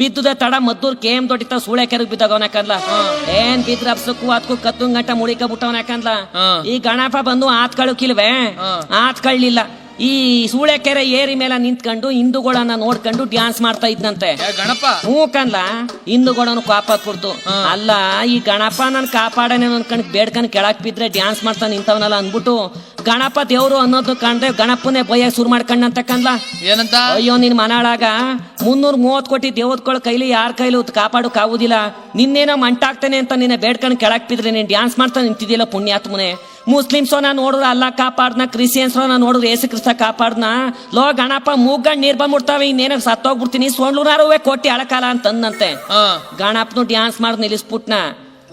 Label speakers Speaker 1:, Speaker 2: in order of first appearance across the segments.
Speaker 1: ಬಿದ್ದುದ ತಡ ಮದ್ದೂರ್ ಕೇಮ್ ದೊಡ್ಡಿತ ಸೂಳೆ ಕೆರೆಗ್ ಬಿದ್ದಾಗವನ ಏನ್ ಬಿದ್ರ ಅಪ್ಸಕ್ಕೂ ಅದಕ್ಕೂ ಕತ್ತು ಗಂಟ ಮುಳಿಕ ಬಿಟ್ಟವನ
Speaker 2: ಕಂದ್ಲ.
Speaker 1: ಈ ಗಣಪ ಬಂದು ಆತ್ ಕಳುಕಿಲ್ವೆ. ಆತ್ ಕಳ್ಳಿಲ್ಲ ಈ ಸೂಳೆ ಕೆರೆ ಏರಿ ಮೇಲೆ ನಿಂತ್ಕೊಂಡು ಹಿಂದೂಗಳನ್ನ ನೋಡ್ಕೊಂಡು ಡ್ಯಾನ್ಸ್ ಮಾಡ್ತಾ ಇದ್ನಂತೆ.
Speaker 2: ಗಣಪ.
Speaker 1: ಹ್ಞೂ ಕಂದ್ಲ. ಹಿಂದೂಗಳನ್ನು
Speaker 2: ಹಾ.
Speaker 1: ಅಲ್ಲ ಈ ಗಣಪ ನನ್ ಕಾಪಾಡನೆ ಅನ್ಕೊಂಡ್ ಬೇಡ್ಕೊಂಡ್ ಕೆಳಕ್ ಬಿದ್ರೆ ಡ್ಯಾನ್ಸ್ ಮಾಡ್ತಾ ನಿಂತವನಲ್ಲ ಅನ್ಬಿಟ್ಟು ಗಣಪ ದೇವ್ರು ಅನ್ನೋದು ಕಂಡ್ರೆ ಗಣಪನೇ ಭಯ ಶುರು ಅಂತ ಕನ್ಲ
Speaker 2: ಏನಂತ?
Speaker 1: ಅಯ್ಯೋ ನಿನ್ ಮನಾಳಾಗ ಮುನ್ನೂರ್ ಮೂವತ್ ಕೋಟಿ ದೇವತ್ಗಳ ಕೈಲಿ ಯಾರ ಕೈಲಿ ಕಾಪಾಡಕ್ ಆಗುದಿಲ್ಲ ನಿನ್ನೇನೋ ಮಂಟಾಗ್ತಾನೆ ಅಂತ ನಿನ್ನ ಬೇಡ್ಕೊಂಡ್ ಕೆಳಕ್ ಬಿದ್ರೆ ನೀನ್ ಡ್ಯಾನ್ಸ್ ಮಾಡ್ತಾ ನಿಂತಿದ್ದಿಲ್ಲ ಪುಣ್ಯಾತ್ಮನೆ. ಮುಸ್ಲಿಮ್ಸೋನ ನೋಡಿದ್ರೆ ಅಲ್ಲ ಕಾಪಾಡ್ನ ಕ್ರಿಶ್ಚಿಯನ್ಸ್ನ ನೋಡಿದ್ರೆ ಏಸು ಕ್ರಿಸ್ತ ಕಾಪಾಡ್ನ. ಲೋ ಗಣಪ ಮೂಗಂಡ್ ನೀರ್ ಬಂದ್ಬಿಡ್ತಾವೆ ಇನ್ನೇನ ಸತ್ತೋಗ್ಬಿಡ್ತೀನಿ. ಸೊಂಡ್ಲೂನಾರುವೆ ಕೊಟ್ಟಿ ಅಳಕಾಲ ಅಂತಂದಂತೆ. ಗಣಪನು ಡ್ಯಾನ್ಸ್ ಮಾಡಿ ನಿಲ್ಲಿಸ್ಬಿಟ್ನ?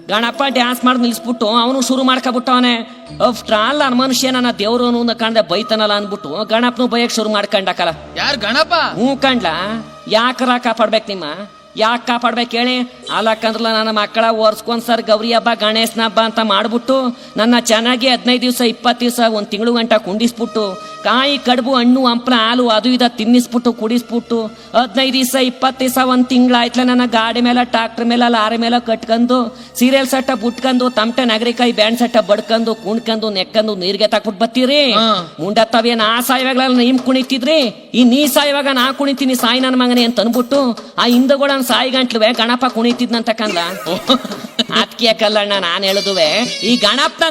Speaker 1: ಗಣಪ ಡ್ಯಾನ್ಸ್ ಮಾಡಿ ನಿಲ್ಸ್ಬಿಟ್ಟು ಅವನು ಶುರು ಮಾಡ್ಕೊಬಿಟ್ಟವನೆ. ಅಫ್ಟರ್ ಆಲ್ ನನ್ನ ಮನುಷ್ಯ ನನ್ನ ದೇವ್ರು ಅನ್ನೋ ಕಂಡ್ರೆ ಬೈತಾನಲ್ಲ ಅಂದ್ಬಿಟ್ಟು ಗಣಪನು ಬೈಯಕ್ ಶುರು ಮಾಡ್ಕೊಂಡಕಲ್ಲ.
Speaker 2: ಯಾರ್ ಗಣಪ
Speaker 1: ಹ್ಞೂ ಕಂಡ್ಲ? ಯಾಕರ ಕಾಪಾಡ್ಬೇಕು ನಿಮ್ಮ? ಯಾಕೆ ಕಾಪಾಡ್ಬೇಕು ಹೇಳಿ? ಅಲ್ಲಕ್ಕಂದ್ರಲ್ಲ ನನ್ನ ಮಕ್ಕಳ ಓರ್ಸ್ಕೊಂಡ್ ಸರ್ ಗೌರಿ ಹಬ್ಬ ಗಣೇಶನ ಹಬ್ಬ ಅಂತ ಮಾಡ್ಬಿಟ್ಟು ನನ್ನ ಚೆನ್ನಾಗಿ ಹದಿನೈದು ದಿವಸ ಇಪ್ಪತ್ತು ದಿವಸ ಒಂದು ತಿಂಗಳು ಗಂಟ ಕುಂಡಿಸ್ಬಿಟ್ಟು ಕಾಯಿ ಕಡುಬು ಹಣ್ಣು ಹಂಪ್ಲ ಹಾಲು ಅದು ಇದ ತಿನ್ನಿಸ್ಬಿಟ್ಟು ಕುಡಿಸ್ಬಿಟ್ಟು ಹದಿನೈದು ದಿವಸ ಇಪ್ಪತ್ತು ದಿವಸ ಒಂದು ತಿಂಗಳಾಯ್ತಲ ನನ್ನ ಗಾಡಿ ಮೇಲೆ ಟ್ರಾಕ್ಟರ್ ಮೇಲೆ ಲಾರಿ ಮೇಲೆ ಕಟ್ಕೊಂಡು ಸೀರಿಯಲ್ ಸಟ್ಟ ಬುಟ್ಕೊಂಡು ತಮಟೆ ನಗರಿಕಾಯಿ ಬ್ಯಾಂಡ್ ಸಟ್ಟ ಬಡ್ಕೊಂಡು ಕುಣ್ಕೊಂಡು ನೆಕ್ಕಂದು ನೀರ್ಗೆ ತಾಕ್ಬಿಟ್ಟು ಬತ್ತೀರಿ?
Speaker 2: ಮುಂಡ
Speaker 1: ಮುಂಡತ್ತವೇನ ಆ ಸಾಯಿವಾಗಲ ನಿಮ್ ಕುಣಿತಿದ್ರಿ? ಈ ನೀ ಸಾಯುವಾಗ ನಾ ಕುಣಿತೀನಿ ಸಾಯಿ ನನ್ನ ಮಗನೇ ಅಂತ ಅನ್ಬಿಟ್ಟು ಆ ಹಿಂದೂಗಳ ಸಾಯಿ ಗಂಟ್ಲುವೆ ಗಣಪ ಕುಣಿತಿದ್ನಂತ ಕಂದ? ಅದಕ್ಕೆ ಕಲ್ಲಣ್ಣ ನಾನು ಹೇಳುದುವೆ ಈ ಗಣಪ್ನ